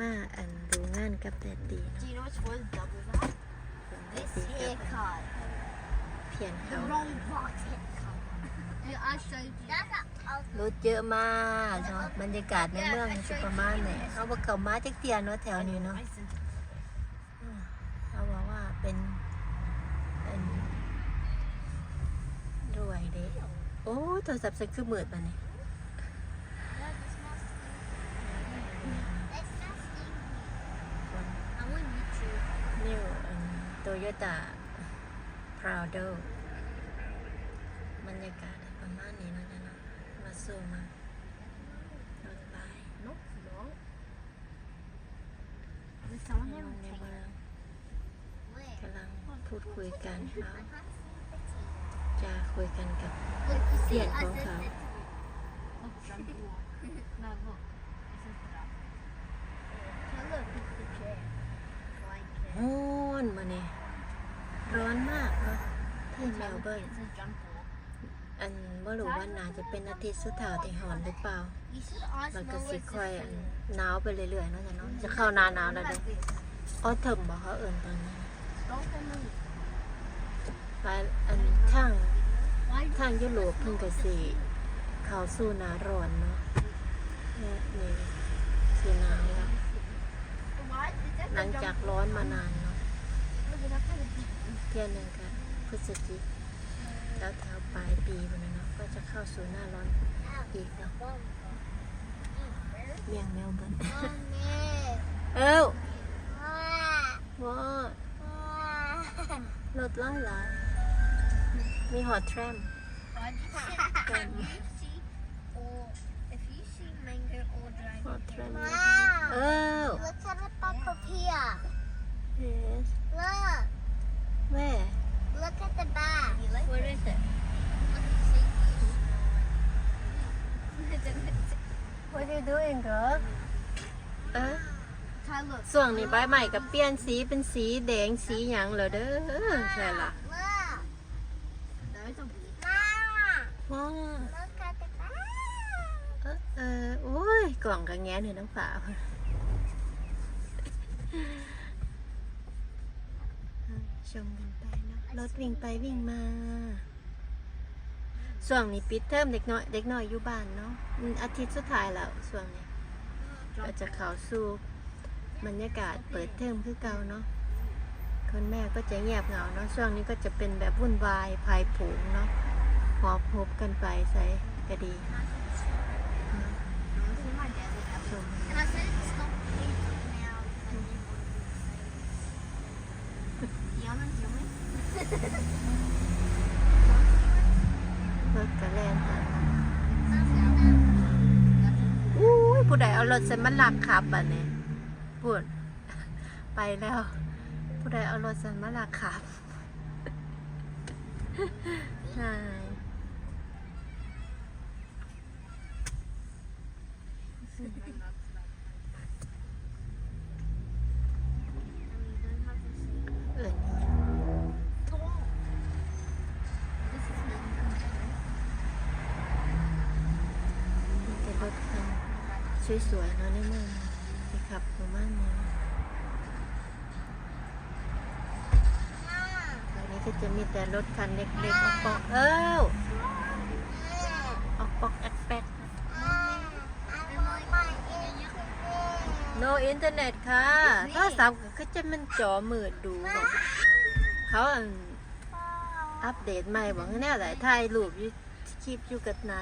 มาอันดูงานกับแดดดี Do เนาะ you know what's worth double that? แดด This ดีกับ haircut. เพียน The เขา wrong box haircut. Yeah, I showed you. That's a รถเยอะมากเนาะบรรยากาศในเมืองสิประมาณไหนเขาบอกเขามาจักเตียเนาะแถวนี้เนาะ เขาบอกว่าเป็นเป็นรวยเด้โอ้โทรศัพท์ฉันคือมืดมาเนี่ย I'm on YouTube. นิว โตโยต้าพราวโดบรรยากาศประมาณนี้เนาะจ๊ะเนาะมาสู้มารถไป No, it's not. There's someone ในเมืองกำลังพูดคุยกันเขาจะคุยกันกับ Look, you see, Yeah, I go said for it. it. Look, jump wall. No, look. It says that. No, look, it's the chair. Like it. โอ้นมาเนี่ยร้อนมากเนาะที่ เมลเบิร์นอันว่ารู้ว่าน่าจะเป็นอาทิตย์สุดท้ายที่หอนหรือเปล่ามันก็สิค่อยหนาวไปเรื่อยๆเนาะจะเนาะจะเข้าหนาหนาวแล้วเด้อ Like this. ออเทมบอกเขาเอิ่นตอนนี้ไปอันทางทางยุโรปเพิ่งก็สิเขาสู่หนาร้อนเนาะนี่นี่สีหนาวแล้วหลังจากร้อนมานานเนาะเที่ยหนึงกัน พฤศจิกแล้วแถวปลายปีมันนะเนาะก็จะเข้าสู่หน้าร้อนอีกเนาะเมียงเมลเบิร์นเอ้าว้ารถล่อยหลายมีหอดแทรม Why do you see, if you see, or if you see mango or หอ dragon, ดแทรม fruit, เอ้า Look at the back of here. yes Look. where Look at the back. you like where is it what are you doing girl เออ Kai, look. ส่วงนี้ใบใหม่กับเปลี่ยนสีเป็นสีแดงสีหยังเหรอเด้อใช่ล่ะ Look. Those are weird. Mama. ว้า Look at the back. เออเออโอ้ยกล่องกันแง้นเห็นน้ำฝาพุ่นชมกันไปเนาะรถวิ่งไปวิ่งมา ส่วงนี้ปิดเทอมเด็กน้อยเด็กน้อยอยู่บ้านเนาะอืมอาทิตย์สุดท้ายแล้วส่วงนี้ก็จะเข้าสู่บรรยากาศเปิดเทอมคือเก่าเนาะคนแม่ก็จะเงียบเหงาเนาะช่วงนี้ก็จะเป็นแบบวุ่นวายพายผงเนาะหอบหบกันไปใส่ก็ดี And I said stop hating now. And you want to say, Yummy, yummy. รถเสมันหลักขับอะเนี่ยพูดไปแล้ว ผู้ใดเอารถเสมันหลักขับอ่าเอิญมีแต่รถคัน สวยๆเนาะในเมืองไปขับประมาณนี้ตอนนี้ก็จะมีแต่รถคันเล็กๆออกปอกเอ้าออกปอกแอกแปก no อินเทอร์เน็ตค่ะโทรศัพท์ก็จะมันจอมืดดูบอกเขาอันอัปเดตใหม่บอกแน่หลายถ่ายรูปอยู่คลิปอยู่กับหนา